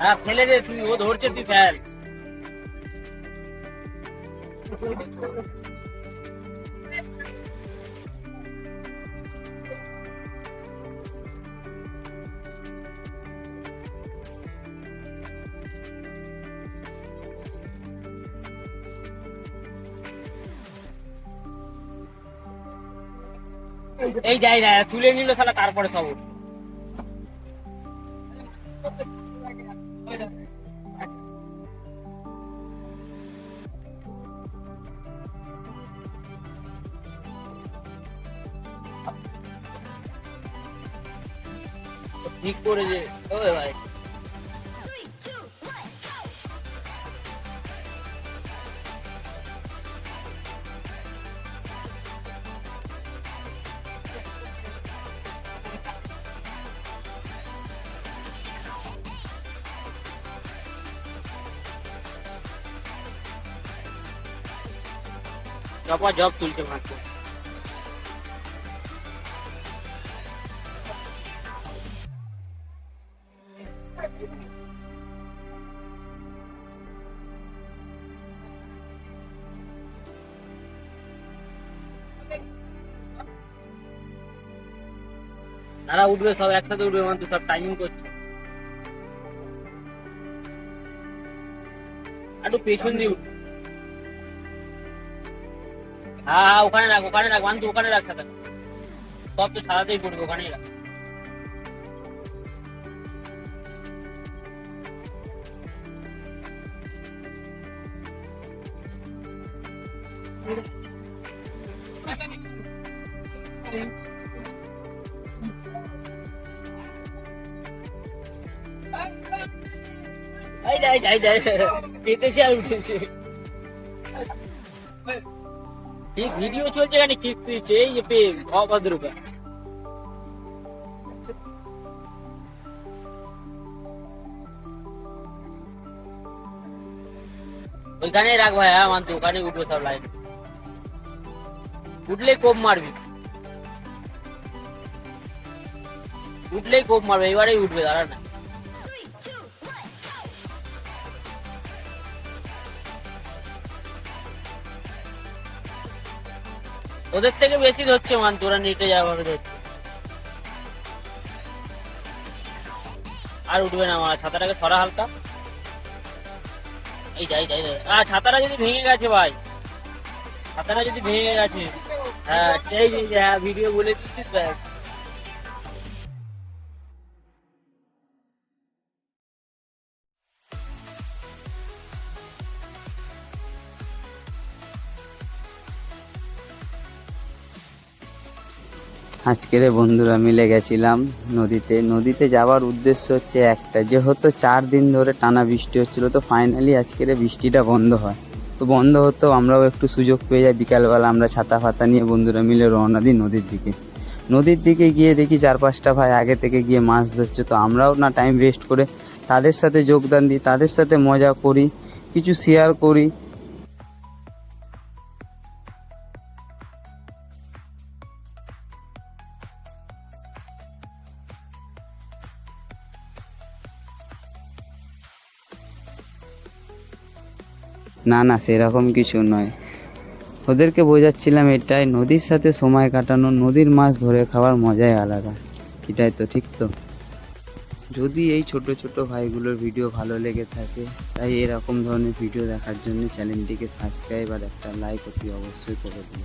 হ্যাঁ ফেলে দে তুই ও ধরছে তুই ফেল এই যাই যাই তুলে নিল সালা তারপরে সব। ঠিক করে যে ওই ভাই জপা জব তুলছে মাত্র তারা উঠবে সব একসাথে উঠবে মানে সব টাইমিং করছে একটু পেছন দিয়ে উঠবে হ্যাঁ হ্যাঁ ওখানে রাখ ওখানে রাখ মান্তু ওখানে রাখ সাদা সব তো সাদাতেই পড়বে ওখানেই রাখ এই যাই যাই যাই পেতেছে আর উঠেছে ঠিক ভিডিও চলছে এখানে কিক দিচ্ছে এই যে পে অভদ্রকা ওইখানে রাখ ভাই হ্যাঁ মানতে ওখানে উঠবে সব লাইন উঠলেই কোপ মারবি উঠলেই কোপ মারবে এবারেই উঠবে দাঁড়া না ওদের থেকে বেশি ধরছে মান, তোরা নিটে যাওয়া ভাবে ধরছে। আর উঠবে না আমার ছাতাটাকে সরা হালকা। এই যাই যাই আর ছাতাটা যদি ভেঙে গেছে ভাই। ছাতাটা যদি ভেঙে গেছে। হ্যাঁ হ্যাঁ ভিডিও বলে দিচ্ছিস ব্যাস। আজকের বন্ধুরা মিলে গেছিলাম নদীতে। নদীতে যাওয়ার উদ্দেশ্য হচ্ছে একটা। যেহেতু চার দিন ধরে টানা বৃষ্টি হচ্ছিল, তো ফাইনালি আজকের বৃষ্টিটা বন্ধ হয়। তো বন্ধ হতো আমরাও একটু সুযোগ পেয়ে যাই। বিকালবেলা আমরা ছাতা ফাতা নিয়ে বন্ধুরা মিলে রওনা দিই নদীর দিকে। নদীর দিকে গিয়ে দেখি চার পাঁচটা ভাই আগে থেকে গিয়ে মাছ ধরছে। তো আমরাও না টাইম ওয়েস্ট করে তাদের সাথে যোগদান দিই, তাদের সাথে মজা করি, কিছু শেয়ার করি। না না, সেরকম কিছু নয়। ওদেরকে বোঝাচ্ছিলাম এটাই, নদীর সাথে সময় কাটানো, নদীর মাছ ধরে খাওয়ার মজাই আলাদা। এটাই তো, ঠিক তো? যদি এই ছোট ছোট ভাইগুলোর ভিডিও ভালো লেগে থাকে, তাই এরকম ধরনের ভিডিও দেখার জন্য চ্যানেলটিকে সাবস্ক্রাইব আর একটা লাইক অতি অবশ্যই করে দিন